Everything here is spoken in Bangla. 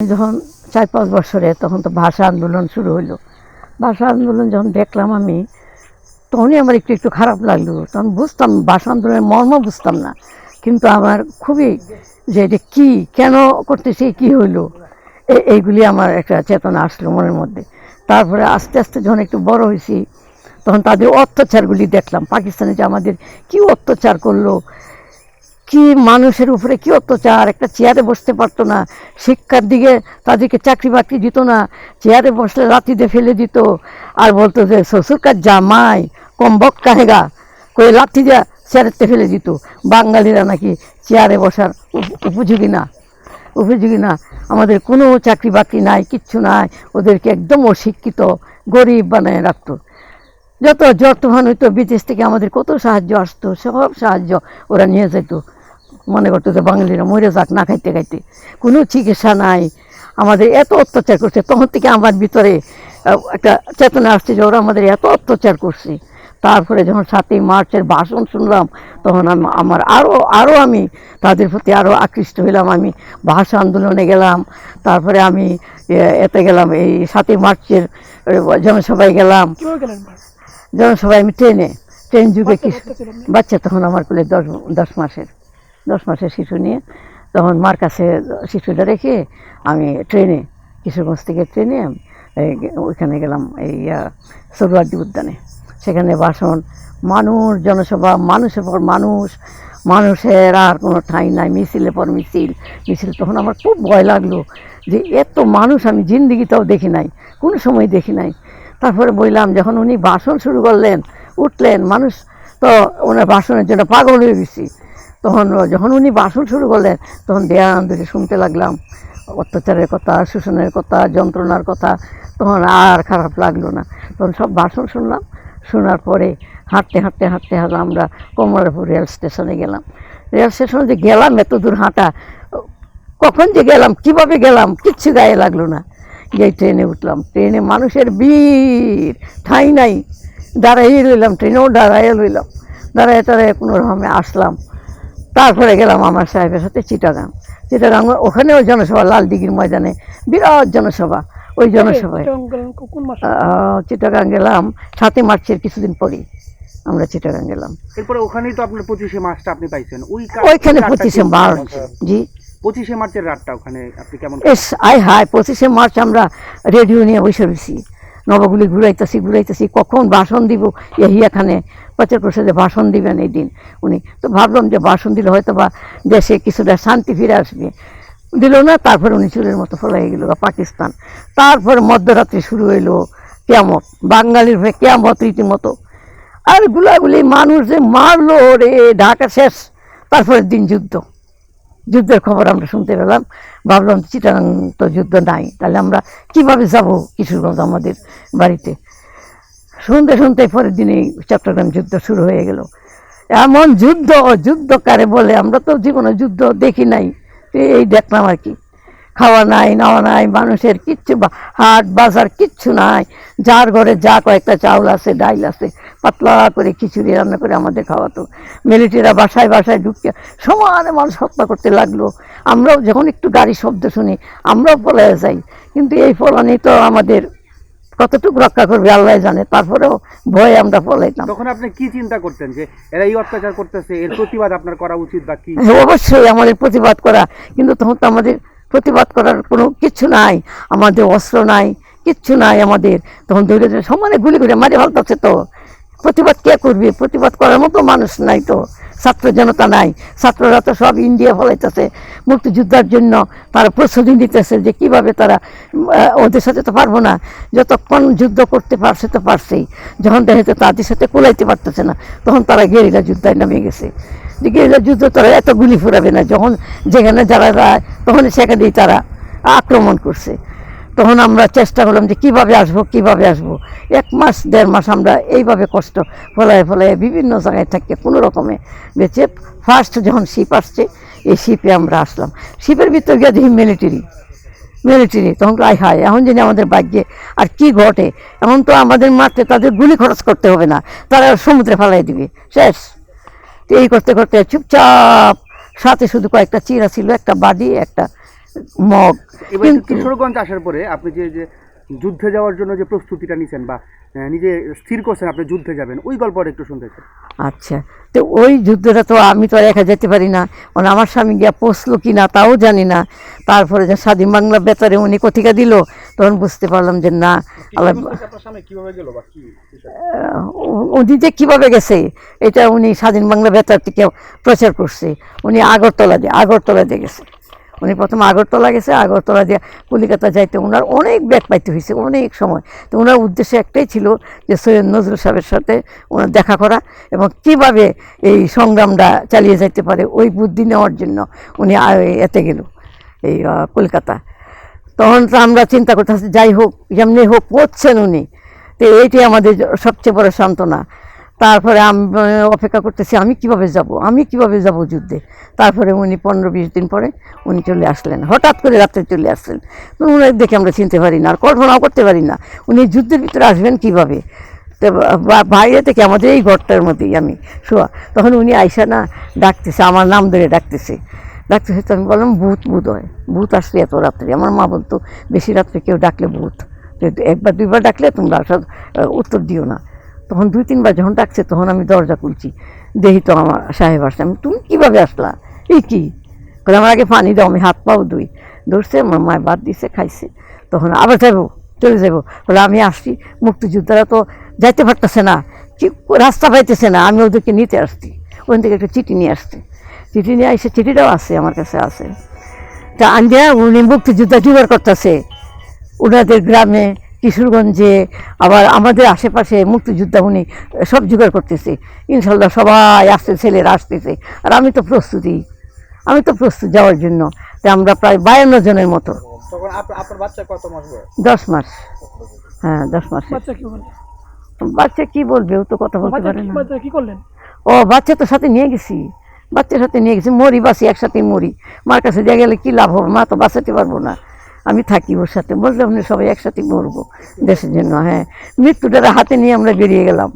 যখন চার পাঁচ বছরে তখন তো ভাষা আন্দোলন শুরু হলো ভাষা আন্দোলন যখন দেখলাম আমি, তখনই আমার একটু একটু খারাপ লাগল। তখন বুঝতাম ভাষা আন্দোলনের মর্ম বুঝতাম না। কিন্তু আমার খুবই যে এটা কী, কেন করতেছে, কী হইল এইগুলি আমার একটা চেতনা আসলো মনের মধ্যে। তারপরে আস্তে আস্তে যখন একটু বড় হয়েছি, তখন তাদের অত্যাচারগুলি দেখলাম। পাকিস্তানে যে আমাদের কী অত্যাচার করল কি মানুষের উপরে কি অত্যাচার? একটা চেয়ারে বসতে পারতো না। শিক্ষার দিকে তাদেরকে চাকরি বাকরি দিত না। চেয়ারে বসলে লাঠিতে ফেলে দিত। আর বলতো যে, শ্বশুরকার জামাই, কম বক কাহেগা করে লাঠি দেওয়া চেয়ারেতে ফেলে দিত। বাঙালিরা নাকি চেয়ারে বসার উপ- উপযোগী না। উপযোগী না। আমাদের কোনো চাকরি বাকরি নাই, কিচ্ছু নাই। ওদেরকে একদম অশিক্ষিত, গরিব বানায় রাখতো। যত যত তুফান হইতো বিদেশ থেকে আমাদের কত সাহায্য আসতো, সব সাহায্য ওরা নিয়ে যেত মনে করতো যে বাঙালিরা মরে যাক না খাইতে খাইতে। কোনো চিকিৎসা নাই। আমাদের এত অত্যাচার করছে। তখন থেকে আমার ভিতরে একটা চেতনা আসছে যে ওরা আমাদের এত অত্যাচার করছে। তারপরে যখন সাতই মার্চের ভাষণ শুনলাম তখন আম- আমার আরও আরও আমি তাদের প্রতি আরও আকৃষ্ট হইলাম। আমি ভাষা আন্দোলনে গেলাম। তারপরে আমি এতে গেলাম। এই সাতই মার্চের জনসভায় গেলাম। জনসভায় আমি ট্রেনে ট্রেন যুগে কি বাচ্চা বাচ্চা তখন আমার কোলে দশ দশ মাসের। দশ মাসের শিশু নিয়ে তখন মার কাছে শিশুটা রেখে আমি ট্রেনে, কিশোরগঞ্জ থেকে ট্রেনে ওইখানে গেলাম এই সরুয়ার্দি উদ্যানে। সেখানে বাসন, মানুষ, জনসভা, মানুষের পর মানুষ, মানুষের আর কোনো ঠাঁই নাই, মিছিলের পর মিছিল। মিছিল তখন আমার খুব ভয় লাগল যে এত মানুষ আমি জিন্দিগিতেও দেখি নাই, কোনো সময় দেখি নাই। তারপরে বললাম, যখন উনি ভাষণ শুরু করলেন, উঠলেন, মানুষ তো ওনার ভাষণের জন্য পাগল হয়ে গেছি। তখন যখন উনি ভাষণ শুরু করলেন, তখন ধ্যান ধরে শুনতে লাগলাম। অত্যাচারের কথা, শোষণের কথা, যন্ত্রণার কথা, তখন আর খারাপ লাগল না। তখন সব ভাষণ শুনলাম। শোনার পরে হাঁটতে হাঁটতে হাঁটতে হাঁটতে আমরা কমলাপুর রেল স্টেশনে গেলাম। রেল স্টেশনে যে গেলাম, এত দূর হাঁটা, কখন যে গেলাম, কীভাবে গেলাম, কিচ্ছু গায়ে লাগল না। গিয়ে ট্রেনে উঠলাম। ট্রেনে মানুষের ভিড়, ঠাঁই নাই। দাঁড়াইয়ে রইলাম, ট্রেনেও দাঁড়াইয়ে রইলাম। দাঁড়ায় টাড়ায় কোনো রকমে আসলাম। তারপরে গেলাম আমার সাহেবের সাথে চিটাগাং। চিটাগাং ওখানেও জনসভা লাল দিঘির ময়দানে বিরাট জনসভা। ওই জনসভায়। চিটাগাং গেলাম সাতই মার্চের কিছুদিন পরেই আমরা চিটাগাং গেলাম। এরপরে ওখানেই তো আপনার পঁচিশে মার্চটা আপনি পাইছেন। ওই ওইখানে পঁচিশে মার্চ। জি। পঁচিশে মার্চের রাতটা ওখানে আপনি কেমন এস আয় হায় পঁচিশে মার্চ আমরা রেডিও নিয়ে বসে রয়েছি। নবগুলি ঘুরাইতেছি ঘুরাইতেছি, কখন ভাষণ দিব? এখানে প্রচার যে ভাষণ দিবেন এই দিন উনি। তো ভাবলাম যে ভাষণ দিলে হয়তো বা দেশে কিছুটা শান্তি ফিরে আসবে। দিল না, তারপরে উনি চুরের মতো ফলাই গেল পাকিস্তান। তারপরে মধ্যরাত্রি শুরু হইল কেয়ামত। বাঙালির হয়ে কেয়ামত রীতিমতো। আর গুলাগুলি মানুষ যে মারলো রে, ঢাকা শেষ, তারপরের দিন যুদ্ধ। যুদ্ধের খবর আমরা শুনতে পেলাম। ভাবলাম চিটাং তো যুদ্ধ নাই, তাহলে আমরা কীভাবে যাব কিশোরগঞ্জ আমাদের বাড়িতে? শুনতে শুনতে পরের দিনেই চট্টগ্রাম যুদ্ধ শুরু হয়ে গেল। এমন যুদ্ধ যুদ্ধ কারে বলে আমরা তো জীবনে যুদ্ধ দেখি নাই। এই- দেখলাম আর কি। খাওয়া নাই নাওয়া নাই মানুষের কিচ্ছু হাট বাজার কিচ্ছু নাই। যার ঘরে যা কয়েকটা চাউল আছে ডাইল আছে পাতলা করে খিচুড়ি রান্না করে আমাদের খাওয়াতো। মিলিটারিরা বাসায় বাসায় ঢুকে সমানে মানুষ হত্যা করতে লাগল। আমরাও যখন একটু গাড়ি শব্দ শুনি আমরাও পলায় যাই। কিন্তু এই ফলানি তো আমাদের কতটুকু রক্ষা করবে আল্লাহ জানে। তারপরেও ভয়ে আমরা পলাইতাম। তখন আপনি কি চিন্তা করতেন যে এরা এই অত্যাচার করতেছে এর প্রতিবাদ আপনার করা উচিত বা কি? অবশ্যই আমাদের প্রতিবাদ করা। কিন্তু তখন তো আমাদের প্রতিবাদ করার কোনো কিছু নাই, আমাদের অস্ত্র নাই, কিচ্ছু নাই আমাদের। তখন দৌড়ে সমানে গুলি করে মারি ভালো তো। প্রতিবাদ কে করবে? প্রতিবাদ করার মতো মানুষ নাই তো। ছাত্র জনতা নাই। ছাত্ররা তো সব ইন্ডিয়া ফলাইতেছে। মুক্তিযোদ্ধার জন্য তারা প্রস্তুতি নিতেছে যে কীভাবে তারা ওদের সাথে তো পারব না। যতক্ষণ যুদ্ধ করতে পারছে তো পারছেই। যখন দেখে তো তাদের সাথে কোলাইতে পারতেছে না, তখন তারা গেরিলা যুদ্ধায় নামে গেছে। যে গেরিলা যুদ্ধ তারা এত গুলি ফুরাবে না। যখন যেখানে যারা যায় তখন সেখানেই তারা আক্রমণ করছে। তখন আমরা চেষ্টা করলাম যে কীভাবে আসব কীভাবে আসব। এক মাস, দেড় মাস আমরা এইভাবে কষ্ট ফলায় ফলায় বিভিন্ন জায়গায় থাকি কোনো রকমে বেঁচে ফার্স্ট যখন শিপ আসছে, এই শিপে আমরা আসলাম। শিপের ভিতর গিয়ে দেখি মিলিটারি মিলিটারি তখন আয় হায়, এখন জানি আমাদের ভাগ্যে আর কি ঘটে, এখন তো আমাদের মারতে তাদের গুলি খরচ করতে হবে না, তারা সমুদ্রে ফেলাই দিবে, শেষ। তো এই করতে করতে চুপচাপ, সাথে শুধু কয়েকটা চিরা ছিল, একটা বাড়ি একটা মগ। এবার কিশোরগঞ্জ আসার পরে আপনি যে যে যুদ্ধে যাওয়ার জন্য যে প্রস্তুতিটা নিছেন বা নিজে স্থির করছেন আপনি যুদ্ধে যাবেন ওই গল্পটা একটু শুনতে চাই। আচ্ছা। তো ওই যুদ্ধটা তো আমি তো আর একা যেতে পারি না। মানে আমার স্বামী গিয়া পৌঁছলো কি না তাও জানি না। তারপরে যে স্বাধীন বাংলা বেতারে উনি কথিকা দিল তখন বুঝতে পারলাম যে না উনি যে কীভাবে গেছে এটা উনি স্বাধীন বাংলা বেতার থেকে প্রচার করছে। উনি আগরতলা দিয়ে আগরতলা দিয়ে গেছে। উনি প্রথম আগরতলা গেছে, আগরতলা দিয়ে কলিকাতা যাইতে ওনার অনেক ব্যাগ পাইতে হয়েছে, অনেক সময়। তো ওনার উদ্দেশ্য একটাই ছিল যে সৈয়দ নজরুল সাহেবের সাথে ওনার দেখা করা এবং কীভাবে এই সংগ্রামটা চালিয়ে যাইতে পারে, ওই বুদ্ধি নেওয়ার জন্য উনি এতে গেল, এই কলকাতা। তখন তো আমরা চিন্তা করতেছি যাই হোক যেমনি হোক পড়ছেন উনি। তো এইটাই আমাদের সবচেয়ে বড় সান্ত্বনা। তারপরে আমি অপেক্ষা করতেছি, আমি কীভাবে যাব? আমি কীভাবে যাব যুদ্ধে? তারপরে উনি পনেরো বিশ দিন পরে উনি চলে আসলেন। হঠাৎ করে রাত্রে চলে আসলেন। তো উনাকে দেখে আমরা চিনতে পারি না, আর কল্পনাও করতে পারি না, উনি যুদ্ধের ভিতরে আসবেন কীভাবে? তো বাইরে থেকে আমাদের এই ঘরটার মধ্যেই আমি, শোয়া। তখন উনি আইসা না, ডাকতেছে, আমার নাম ধরে ডাকতেছে। ডাকতেছে, তো আমি বললাম, ভূত ভূত হয়, ভূত আসলে এত রাত্রে। আমার মা বলতো, বেশি রাত্রে কেউ ডাকলে ভূত একবার দুইবার ডাকলে তোমরা উত্তর দিও না। তখন দুই তিনবার যখন ডাকছে, তখন আমি দরজা খুলছি। দেখি তো আমার সাহেব আসছে। আমি, তুমি কীভাবে আসলা? এই কি? বলে আমার আগে পানি দাও, আমি হাত পাও দুই ধরছে আমার মায় বাদ দিছে, খাইছে। তখন আবার যাব চলে যাব বলে, আমি আসছি, মুক্তিযোদ্ধারা তো যাইতে পারতেছে না। কি রাস্তা পাইতেছে না, আমি ওদেরকে নিতে আসছি। ওখান থেকে একটা চিঠি নিয়ে আসছি। চিঠি নিয়ে এসে চিঠিটাও আছে, আমার কাছে আছে। তা আনজা উনি মুক্তিযোদ্ধা জোগাড় করতেছে। ওনাদের গ্রামে কিশোরগঞ্জে আবার আমাদের আশেপাশে মুক্তিযোদ্ধা উনি সব জোগাড় করতেছে। ইনশাল্লাহ সবাই আসছে ছেলেরা আসতেছে। আর আমি তো প্রস্তুতি আমি তো প্রস্তুত যাওয়ার জন্য। তা আমরা প্রায় বায়ান্ন জনের মতো। তখন আপনার বাচ্চা কত মাস বয়স? দশ মাস। হ্যাঁ দশ মাস। বাচ্চা কি বললেন বাচ্চা কি বলবে ও তো কথা বলতে পারে না। বাচ্চা কি করলেন? ও বাচ্চা তো সাথে নিয়ে গেছি। বাচ্চার সাথে নিয়ে গেছি মরি বাসি একসাথে মরি। মার কাছে দিয়ে গেলে কি লাভ হবে? মা তো বাঁচাতে পারব না। আমি থাকি ওর সাথে। বলতে আপনি সবাই একসাথে মরবো দেশের জন্য। হ্যাঁ মৃত্যুটার হাতে নিয়ে আমরা বেরিয়ে গেলাম।